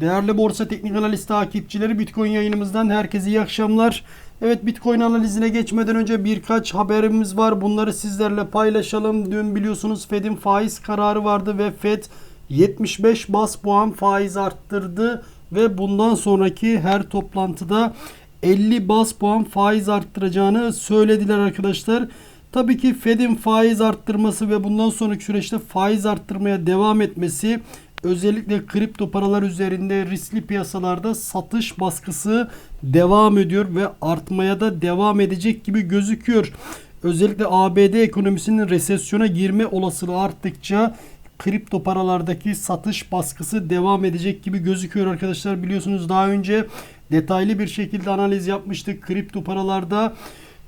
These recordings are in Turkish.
Değerli borsa teknik analiz takipçileri Bitcoin yayınımızdan herkese iyi akşamlar. Evet Bitcoin analizine geçmeden önce birkaç haberimiz var. Bunları sizlerle paylaşalım. Dün biliyorsunuz Fed'in faiz kararı vardı ve Fed 75 bas puan faiz arttırdı ve bundan sonraki her toplantıda 50 bas puan faiz arttıracağını söylediler arkadaşlar. Tabii ki Fed'in faiz arttırması ve bundan sonraki süreçte faiz arttırmaya devam etmesi özellikle kripto paralar üzerinde riskli piyasalarda satış baskısı devam ediyor ve artmaya da devam edecek gibi gözüküyor. Özellikle ABD ekonomisinin resesyona girme olasılığı arttıkça kripto paralardaki satış baskısı devam edecek gibi gözüküyor arkadaşlar. Biliyorsunuz daha önce detaylı bir şekilde analiz yapmıştık. Kripto paralarda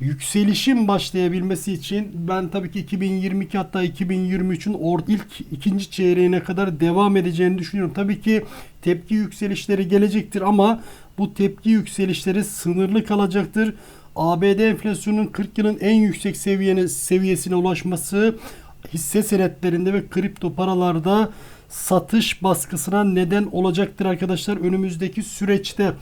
yükselişin başlayabilmesi için ben tabii ki 2022 hatta 2023'ün or ilk ikinci çeyreğine kadar devam edeceğini düşünüyorum. Tabii ki tepki yükselişleri gelecektir ama bu tepki yükselişleri sınırlı kalacaktır. ABD enflasyonunun 40 yılın en yüksek seviyene, seviyesine ulaşması hisse senetlerinde ve kripto paralarda satış baskısına neden olacaktır arkadaşlar önümüzdeki süreçte.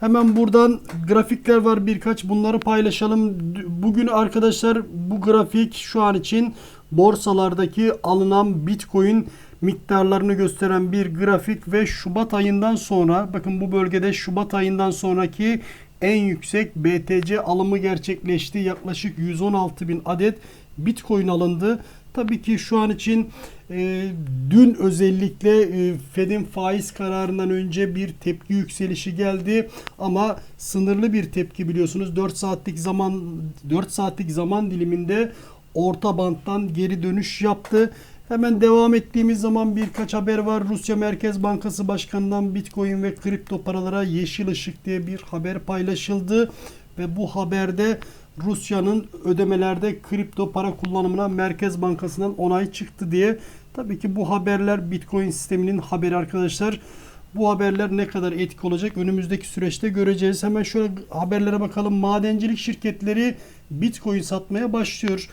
Hemen buradan grafikler var birkaç bunları paylaşalım. Bugün arkadaşlar bu grafik şu an için borsalardaki alınan Bitcoin miktarlarını gösteren bir grafik ve Şubat ayından sonra bakın bu bölgede Şubat ayından sonraki en yüksek BTC alımı gerçekleşti. Yaklaşık 116 bin adet Bitcoin alındı. Tabii ki şu an için e, dün özellikle e, Fed'in faiz kararından önce bir tepki yükselişi geldi ama sınırlı bir tepki biliyorsunuz 4 saatlik zaman 4 saatlik zaman diliminde orta banttan geri dönüş yaptı. Hemen devam ettiğimiz zaman birkaç haber var. Rusya Merkez Bankası Başkanı'ndan Bitcoin ve kripto paralara yeşil ışık diye bir haber paylaşıldı ve bu haberde Rusya'nın ödemelerde kripto para kullanımına Merkez Bankası'ndan onay çıktı diye. Tabii ki bu haberler Bitcoin sisteminin haberi arkadaşlar. Bu haberler ne kadar etkili olacak önümüzdeki süreçte göreceğiz. Hemen şöyle haberlere bakalım. Madencilik şirketleri Bitcoin satmaya başlıyor.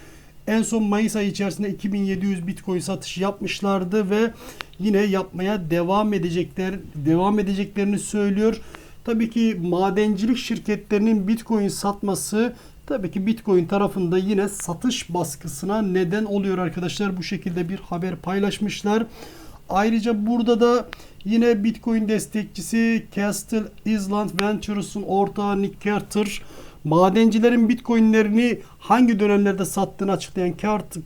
En son Mayıs ayı içerisinde 2700 Bitcoin satışı yapmışlardı ve yine yapmaya devam edecekler devam edeceklerini söylüyor. Tabii ki madencilik şirketlerinin Bitcoin satması tabii ki Bitcoin tarafında yine satış baskısına neden oluyor arkadaşlar. Bu şekilde bir haber paylaşmışlar. Ayrıca burada da yine Bitcoin destekçisi Castle Island Ventures'un ortağı Nick Carter madencilerin Bitcoin'lerini hangi dönemlerde sattığını açıklayan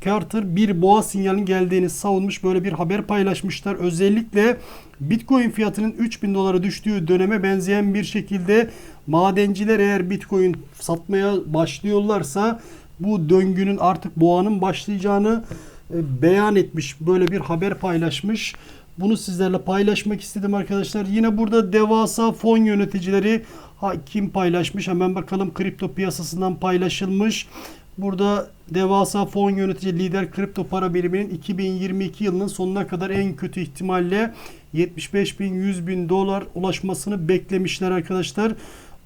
Carter bir boğa sinyalinin geldiğini savunmuş. Böyle bir haber paylaşmışlar. Özellikle Bitcoin fiyatının 3000 dolara düştüğü döneme benzeyen bir şekilde madenciler eğer Bitcoin satmaya başlıyorlarsa bu döngünün artık boğanın başlayacağını beyan etmiş. Böyle bir haber paylaşmış. Bunu sizlerle paylaşmak istedim arkadaşlar. Yine burada devasa fon yöneticileri kim paylaşmış? Hemen bakalım kripto piyasasından paylaşılmış. Burada devasa fon yönetici lider kripto para biriminin 2022 yılının sonuna kadar en kötü ihtimalle 75 bin 100 bin dolar ulaşmasını beklemişler arkadaşlar.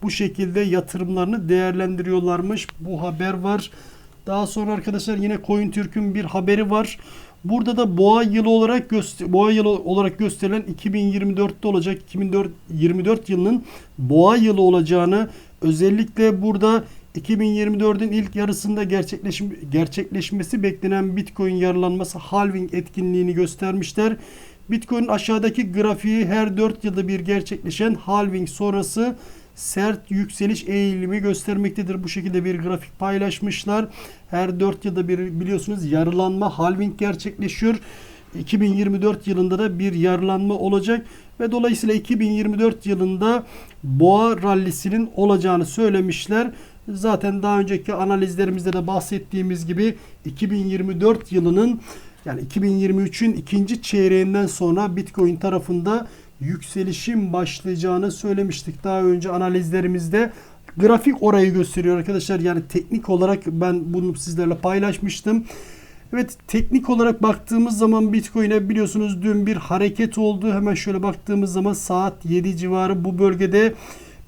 Bu şekilde yatırımlarını değerlendiriyorlarmış. Bu haber var. Daha sonra arkadaşlar yine CoinTürk'ün bir haberi var. Burada da boğa yılı olarak göster boğa yılı olarak gösterilen 2024'te olacak 2024 yılının boğa yılı olacağını özellikle burada 2024'ün ilk yarısında gerçekleş gerçekleşmesi beklenen Bitcoin yarılanması halving etkinliğini göstermişler. Bitcoin aşağıdaki grafiği her 4 yılda bir gerçekleşen halving sonrası sert yükseliş eğilimi göstermektedir. Bu şekilde bir grafik paylaşmışlar. Her 4 yılda bir biliyorsunuz yarılanma halving gerçekleşiyor. 2024 yılında da bir yarılanma olacak ve dolayısıyla 2024 yılında boğa rallisinin olacağını söylemişler. Zaten daha önceki analizlerimizde de bahsettiğimiz gibi 2024 yılının yani 2023'ün ikinci çeyreğinden sonra Bitcoin tarafında yükselişin başlayacağını söylemiştik daha önce analizlerimizde. Grafik orayı gösteriyor arkadaşlar. Yani teknik olarak ben bunu sizlerle paylaşmıştım. Evet teknik olarak baktığımız zaman Bitcoin'e biliyorsunuz dün bir hareket oldu. Hemen şöyle baktığımız zaman saat 7 civarı bu bölgede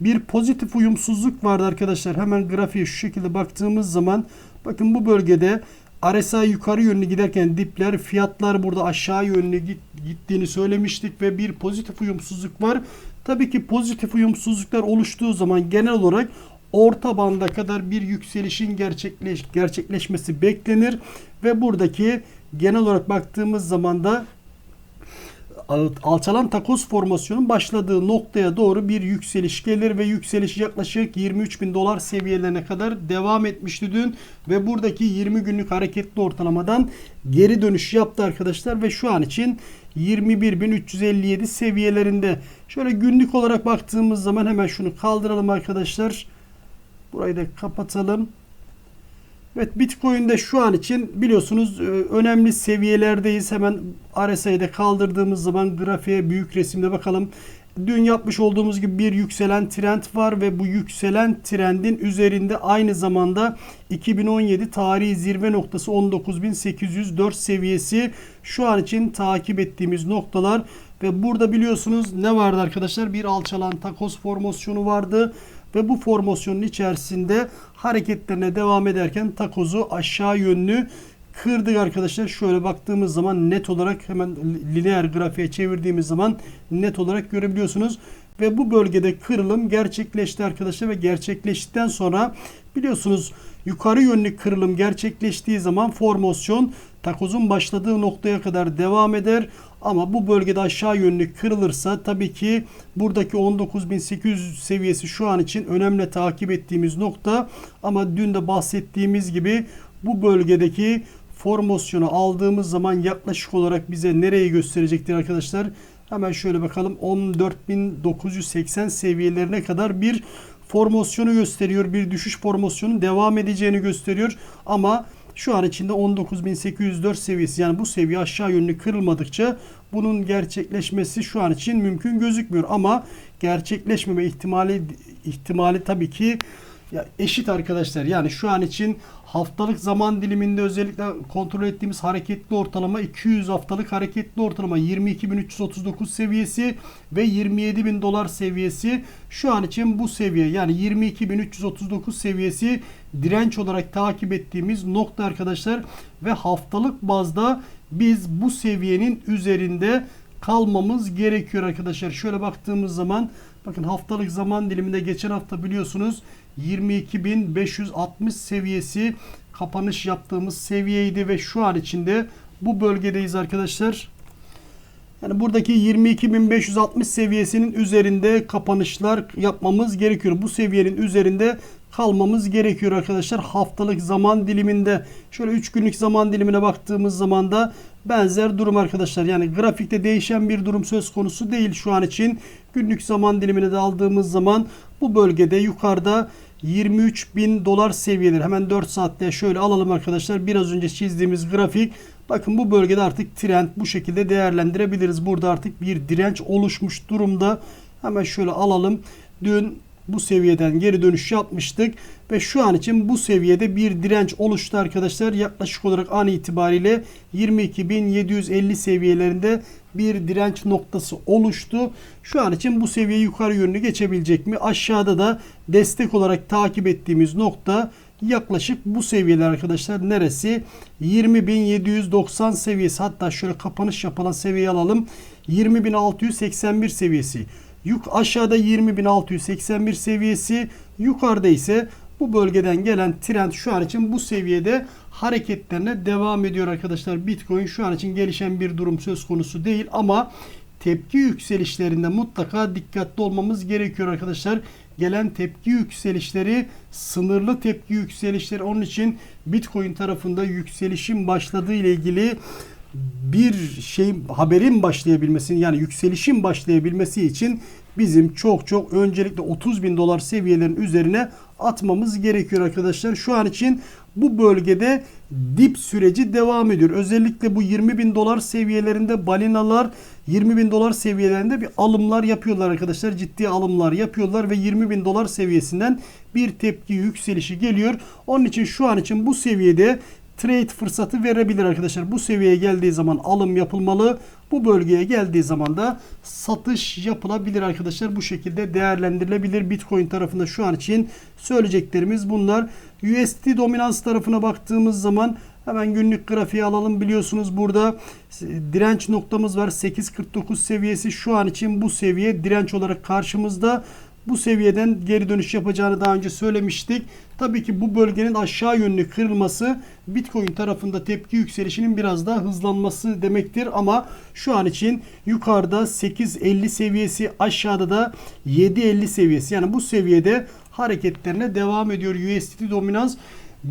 bir pozitif uyumsuzluk vardı arkadaşlar. Hemen grafiğe şu şekilde baktığımız zaman bakın bu bölgede RSI yukarı yönlü giderken dipler fiyatlar burada aşağı yönlü git- gittiğini söylemiştik ve bir pozitif uyumsuzluk var. Tabii ki pozitif uyumsuzluklar oluştuğu zaman genel olarak orta banda kadar bir yükselişin gerçekleş, gerçekleşmesi beklenir ve buradaki genel olarak baktığımız zaman da alçalan takoz formasyonun başladığı noktaya doğru bir yükseliş gelir ve yükseliş yaklaşık 23 bin dolar seviyelerine kadar devam etmişti dün ve buradaki 20 günlük hareketli ortalamadan geri dönüş yaptı arkadaşlar ve şu an için 21.357 seviyelerinde. Şöyle günlük olarak baktığımız zaman hemen şunu kaldıralım arkadaşlar. Burayı da kapatalım. Evet Bitcoin'de şu an için biliyorsunuz e, önemli seviyelerdeyiz. Hemen RSI'de de kaldırdığımız zaman grafiğe büyük resimde bakalım. Dün yapmış olduğumuz gibi bir yükselen trend var ve bu yükselen trendin üzerinde aynı zamanda 2017 tarihi zirve noktası 19.804 seviyesi şu an için takip ettiğimiz noktalar ve burada biliyorsunuz ne vardı arkadaşlar? Bir alçalan takoz formasyonu vardı ve bu formasyonun içerisinde hareketlerine devam ederken takozu aşağı yönlü kırdık arkadaşlar. Şöyle baktığımız zaman net olarak hemen lineer grafiğe çevirdiğimiz zaman net olarak görebiliyorsunuz. Ve bu bölgede kırılım gerçekleşti arkadaşlar ve gerçekleştikten sonra biliyorsunuz yukarı yönlü kırılım gerçekleştiği zaman formasyon takozun başladığı noktaya kadar devam eder. Ama bu bölgede aşağı yönlü kırılırsa tabii ki buradaki 19.800 seviyesi şu an için önemli takip ettiğimiz nokta. Ama dün de bahsettiğimiz gibi bu bölgedeki formasyonu aldığımız zaman yaklaşık olarak bize nereyi gösterecektir arkadaşlar? Hemen şöyle bakalım 14.980 seviyelerine kadar bir formasyonu gösteriyor. Bir düşüş formasyonu devam edeceğini gösteriyor. Ama şu an içinde 19.804 seviyesi yani bu seviye aşağı yönlü kırılmadıkça bunun gerçekleşmesi şu an için mümkün gözükmüyor. Ama gerçekleşmeme ihtimali ihtimali tabii ki ya eşit arkadaşlar. Yani şu an için haftalık zaman diliminde özellikle kontrol ettiğimiz hareketli ortalama 200 haftalık hareketli ortalama 22.339 seviyesi ve 27.000 dolar seviyesi şu an için bu seviye yani 22.339 seviyesi direnç olarak takip ettiğimiz nokta arkadaşlar ve haftalık bazda biz bu seviyenin üzerinde kalmamız gerekiyor arkadaşlar. Şöyle baktığımız zaman bakın haftalık zaman diliminde geçen hafta biliyorsunuz 22.560 seviyesi kapanış yaptığımız seviyeydi ve şu an içinde bu bölgedeyiz arkadaşlar. Yani buradaki 22.560 seviyesinin üzerinde kapanışlar yapmamız gerekiyor. Bu seviyenin üzerinde kalmamız gerekiyor arkadaşlar. Haftalık zaman diliminde şöyle 3 günlük zaman dilimine baktığımız zaman da benzer durum arkadaşlar. Yani grafikte değişen bir durum söz konusu değil şu an için. Günlük zaman dilimine de aldığımız zaman bu bölgede yukarıda 23 bin dolar seviyeleri. Hemen 4 saatte şöyle alalım arkadaşlar. Biraz önce çizdiğimiz grafik. Bakın bu bölgede artık trend bu şekilde değerlendirebiliriz. Burada artık bir direnç oluşmuş durumda. Hemen şöyle alalım. Dün bu seviyeden geri dönüş yapmıştık ve şu an için bu seviyede bir direnç oluştu arkadaşlar. Yaklaşık olarak an itibariyle 22.750 seviyelerinde bir direnç noktası oluştu. Şu an için bu seviye yukarı yönlü geçebilecek mi? Aşağıda da destek olarak takip ettiğimiz nokta yaklaşık bu seviyeler arkadaşlar. Neresi? 20.790 seviyesi. Hatta şöyle kapanış yapılan seviyeyi alalım. 20.681 seviyesi. Yuk aşağıda 20.681 seviyesi, yukarıda ise bu bölgeden gelen trend şu an için bu seviyede hareketlerine devam ediyor arkadaşlar. Bitcoin şu an için gelişen bir durum söz konusu değil ama tepki yükselişlerinde mutlaka dikkatli olmamız gerekiyor arkadaşlar. Gelen tepki yükselişleri sınırlı tepki yükselişleri onun için Bitcoin tarafında yükselişin başladığı ile ilgili bir şey haberin başlayabilmesi yani yükselişin başlayabilmesi için bizim çok çok öncelikle 30 bin dolar seviyelerin üzerine atmamız gerekiyor arkadaşlar. Şu an için bu bölgede dip süreci devam ediyor. Özellikle bu 20 bin dolar seviyelerinde balinalar 20 bin dolar seviyelerinde bir alımlar yapıyorlar arkadaşlar. Ciddi alımlar yapıyorlar ve 20 bin dolar seviyesinden bir tepki yükselişi geliyor. Onun için şu an için bu seviyede trade fırsatı verebilir arkadaşlar. Bu seviyeye geldiği zaman alım yapılmalı. Bu bölgeye geldiği zaman da satış yapılabilir arkadaşlar. Bu şekilde değerlendirilebilir. Bitcoin tarafında şu an için söyleyeceklerimiz bunlar. USD dominans tarafına baktığımız zaman Hemen günlük grafiği alalım. Biliyorsunuz burada direnç noktamız var. 8.49 seviyesi şu an için bu seviye direnç olarak karşımızda. Bu seviyeden geri dönüş yapacağını daha önce söylemiştik. Tabii ki bu bölgenin aşağı yönlü kırılması Bitcoin tarafında tepki yükselişinin biraz daha hızlanması demektir. Ama şu an için yukarıda 8.50 seviyesi aşağıda da 7.50 seviyesi. Yani bu seviyede hareketlerine devam ediyor USDT dominans.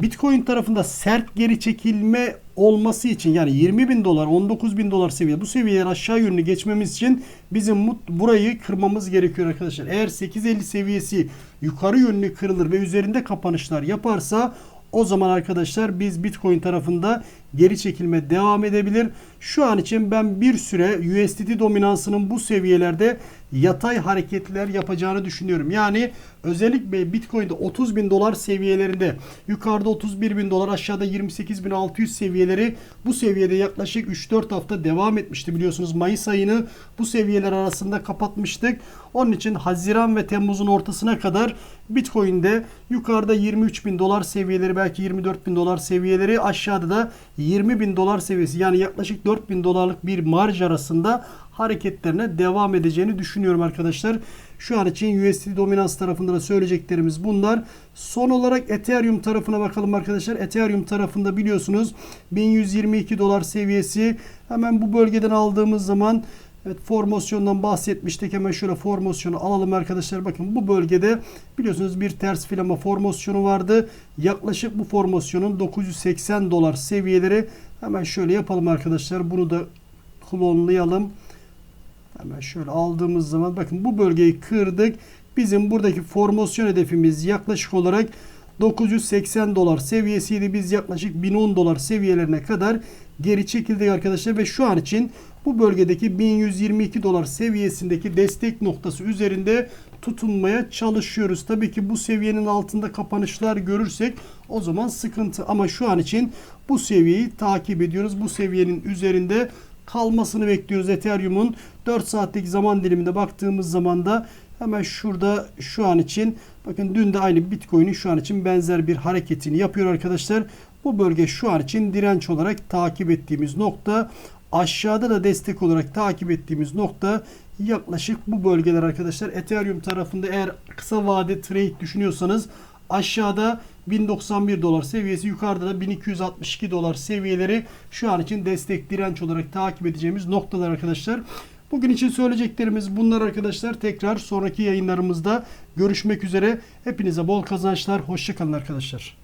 Bitcoin tarafında sert geri çekilme olması için yani 20 bin dolar 19 bin dolar seviye bu seviyeler aşağı yönlü geçmemiz için bizim mut, burayı kırmamız gerekiyor arkadaşlar. Eğer 8.50 seviyesi yukarı yönlü kırılır ve üzerinde kapanışlar yaparsa o zaman arkadaşlar biz Bitcoin tarafında geri çekilme devam edebilir. Şu an için ben bir süre USDT dominansının bu seviyelerde yatay hareketler yapacağını düşünüyorum. Yani özellikle Bitcoin'de 30 bin dolar seviyelerinde yukarıda 31 bin dolar aşağıda 28 bin 600 seviyeleri bu seviyede yaklaşık 3-4 hafta devam etmişti biliyorsunuz. Mayıs ayını bu seviyeler arasında kapatmıştık. Onun için Haziran ve Temmuz'un ortasına kadar Bitcoin'de yukarıda 23 bin dolar seviyeleri belki 24 bin dolar seviyeleri aşağıda da 20 bin dolar seviyesi yani yaklaşık 4 bin dolarlık bir marj arasında hareketlerine devam edeceğini düşünüyorum arkadaşlar. Şu an için USD dominans tarafında da söyleyeceklerimiz bunlar. Son olarak Ethereum tarafına bakalım arkadaşlar. Ethereum tarafında biliyorsunuz 1122 dolar seviyesi. Hemen bu bölgeden aldığımız zaman Evet formasyondan bahsetmiştik. Hemen şöyle formasyonu alalım arkadaşlar. Bakın bu bölgede biliyorsunuz bir ters filama formasyonu vardı. Yaklaşık bu formasyonun 980 dolar seviyeleri. Hemen şöyle yapalım arkadaşlar. Bunu da klonlayalım. Hemen şöyle aldığımız zaman bakın bu bölgeyi kırdık. Bizim buradaki formasyon hedefimiz yaklaşık olarak 980 dolar seviyesiydi. Biz yaklaşık 1010 dolar seviyelerine kadar geri çekildik arkadaşlar ve şu an için bu bölgedeki 1122 dolar seviyesindeki destek noktası üzerinde tutunmaya çalışıyoruz. Tabii ki bu seviyenin altında kapanışlar görürsek o zaman sıkıntı ama şu an için bu seviyeyi takip ediyoruz. Bu seviyenin üzerinde kalmasını bekliyoruz. Ethereum'un 4 saatlik zaman diliminde baktığımız zaman da hemen şurada şu an için bakın dün de aynı Bitcoin'in şu an için benzer bir hareketini yapıyor arkadaşlar. Bu bölge şu an için direnç olarak takip ettiğimiz nokta. Aşağıda da destek olarak takip ettiğimiz nokta yaklaşık bu bölgeler arkadaşlar. Ethereum tarafında eğer kısa vade trade düşünüyorsanız aşağıda 1091 dolar seviyesi yukarıda da 1262 dolar seviyeleri şu an için destek direnç olarak takip edeceğimiz noktalar arkadaşlar. Bugün için söyleyeceklerimiz bunlar arkadaşlar. Tekrar sonraki yayınlarımızda görüşmek üzere. Hepinize bol kazançlar. Hoşçakalın arkadaşlar.